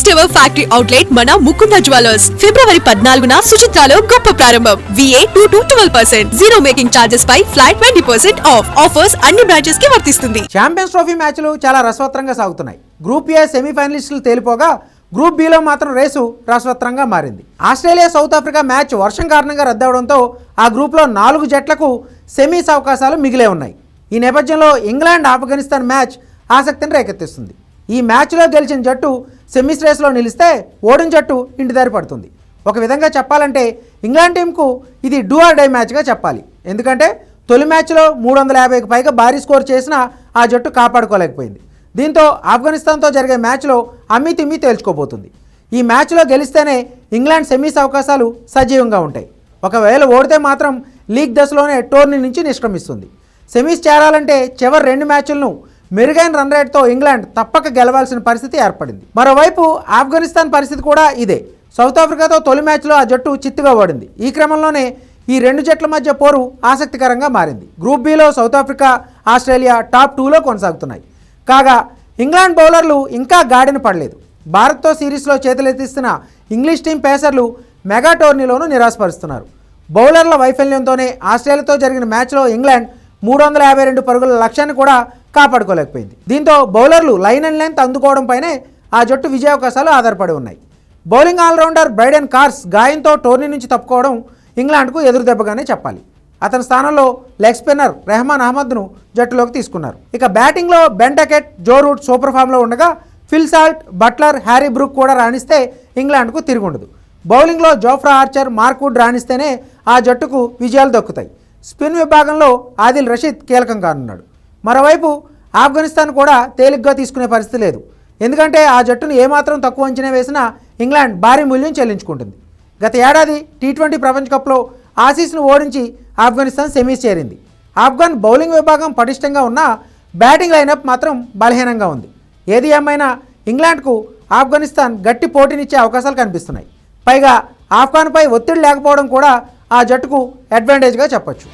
First ever factory outlet మన Mukunda jewellers. ఫిబ్రవరి పద్నాలుగున సుచిత్రాలో గొప్ప ప్రారంభం. V A two to twelve percent zero making charges pi flat twenty percent off offers అన్ని బ్రాంచెస్కి వర్తిస్తుంది. ఛాంపియన్స్ ట్రోఫీ మ్యాచ్లు చాలా రసవత్రంగా సాగుతున్నాయి. గ్రూప్ ఏ సెమీఫైనలిస్టులు తేలిపోగా గ్రూప్ బిలో మాత్రం రేసు రసవత్రంగా మారింది. ఆస్ట్రేలియా సౌత్ ఆఫ్రికా మ్యాచ్ వర్షం కారణంగా రద్దవడంతో ఆ గ్రూప్లో నాలుగు జట్లకు సెమీస్ అవకాశాలు మిగిలే ఉన్నాయి. ఈ నేపథ్యంలో ఇంగ్లాండ్ ఆఫ్ఘనిస్తాన్ మ్యాచ్ ఆసక్తిని రేకెత్తిస్తుంది. ఈ మ్యాచ్లో గెలిచిన జట్టు సెమీస్ రేస్లో నిలిస్తే ఓడిన జట్టు ఇంటిదారి పడుతుంది. ఒక విధంగా చెప్పాలంటే ఇంగ్లాండ్ టీంకు ఇది డూ ఆర్ డై మ్యాచ్గా చెప్పాలి. ఎందుకంటే తొలి మ్యాచ్లో మూడు వందల యాభైకి పైగా భారీ స్కోర్ చేసిన ఆ జట్టు కాపాడుకోలేకపోయింది. దీంతో ఆఫ్ఘనిస్తాన్తో జరిగే మ్యాచ్లో అమ్మి తిమ్మి తేల్చుకోబోతుంది. ఈ మ్యాచ్లో గెలిస్తేనే ఇంగ్లాండ్ సెమీస్ అవకాశాలు సజీవంగా ఉంటాయి. ఒకవేళ ఓడితే మాత్రం లీగ్ దశలోనే టోర్నీ నుంచి నిష్క్రమిస్తుంది. సెమీస్ చేరాలంటే చివరి రెండు మ్యాచ్లను మెరుగైన రన్ రేట్తో ఇంగ్లాండ్ తప్పక గెలవాల్సిన పరిస్థితి ఏర్పడింది. మరోవైపు ఆఫ్ఘనిస్తాన్ పరిస్థితి కూడా ఇదే. సౌత్ ఆఫ్రికాతో తొలి మ్యాచ్లో ఆ జట్టు చిత్తుగా ఓడింది. ఈ క్రమంలోనే ఈ రెండు జట్ల మధ్య పోరు ఆసక్తికరంగా మారింది. గ్రూప్ బిలో సౌత్ ఆఫ్రికా ఆస్ట్రేలియా టాప్ టూలో కొనసాగుతున్నాయి. కాగా ఇంగ్లాండ్ బౌలర్లు ఇంకా గాడిన పడలేదు. భారత్తో సిరీస్లో చేతులెత్తిస్తున్న ఇంగ్లీష్ టీం పేసర్లు మెగా టోర్నీలోనూ నిరాశపరుస్తున్నారు. బౌలర్ల వైఫల్యంతోనే ఆస్ట్రేలియాతో జరిగిన మ్యాచ్లో ఇంగ్లాండ్ మూడు వందల యాభై రెండు పరుగుల లక్ష్యాన్ని కూడా కాపాడుకోలేకపోయింది. దీంతో బౌలర్లు లైన్ అండ్ లెంత్ అందుకోవడంపైనే ఆ జట్టు విజయావకాశాలు ఆధారపడి ఉన్నాయి. బౌలింగ్ ఆల్రౌండర్ బ్రైడెన్ కార్స్ గాయంతో టోర్నీ నుంచి తప్పుకోవడం ఇంగ్లాండ్కు ఎదురుదెబ్బగానే చెప్పాలి. అతని స్థానంలో లెగ్ స్పిన్నర్ రెహమాన్ అహ్మద్ను జట్టులోకి తీసుకున్నారు. ఇక బ్యాటింగ్లో బెంటకెట్ జో రూట్ సూపర్ ఫామ్లో ఉండగా Phil Salt Buttler Harry Brook కూడా రాణిస్తే ఇంగ్లాండ్కు తిరుగుండదు. బౌలింగ్లో జోఫ్రా ఆర్చర్ మార్క్వుడ్ రాణిస్తేనే ఆ జట్టుకు విజయాలు దక్కుతాయి. స్పిన్ విభాగంలో ఆదిల్ రషీద్ కీలకం కానున్నాడు మరోవైపు ఆఫ్ఘనిస్తాన్ కూడా తేలిగ్గా తీసుకునే పరిస్థితి లేదు. ఎందుకంటే ఆ జట్టును ఏమాత్రం తక్కువ అంచనా వేసినా ఇంగ్లాండ్ భారీ మూల్యం చెల్లించుకుంటుంది. గత ఏడాది టీ ట్వంటీ ప్రపంచ కప్లో ఆసీస్ను ఓడించి ఆఫ్ఘనిస్తాన్ సెమీస్ చేరింది. ఆఫ్ఘన్ బౌలింగ్ విభాగం పటిష్టంగా ఉన్నా బ్యాటింగ్ లైనప్ మాత్రం బలహీనంగా ఉంది. ఏది ఏమైనా ఇంగ్లాండ్కు ఆఫ్ఘనిస్తాన్ గట్టి పోటీనిచ్చే అవకాశాలు కనిపిస్తున్నాయి. పైగా ఆఫ్ఘన్పై ఒత్తిడి లేకపోవడం కూడా ఆ జట్టుకు అడ్వాంటేజ్గా చెప్పొచ్చు.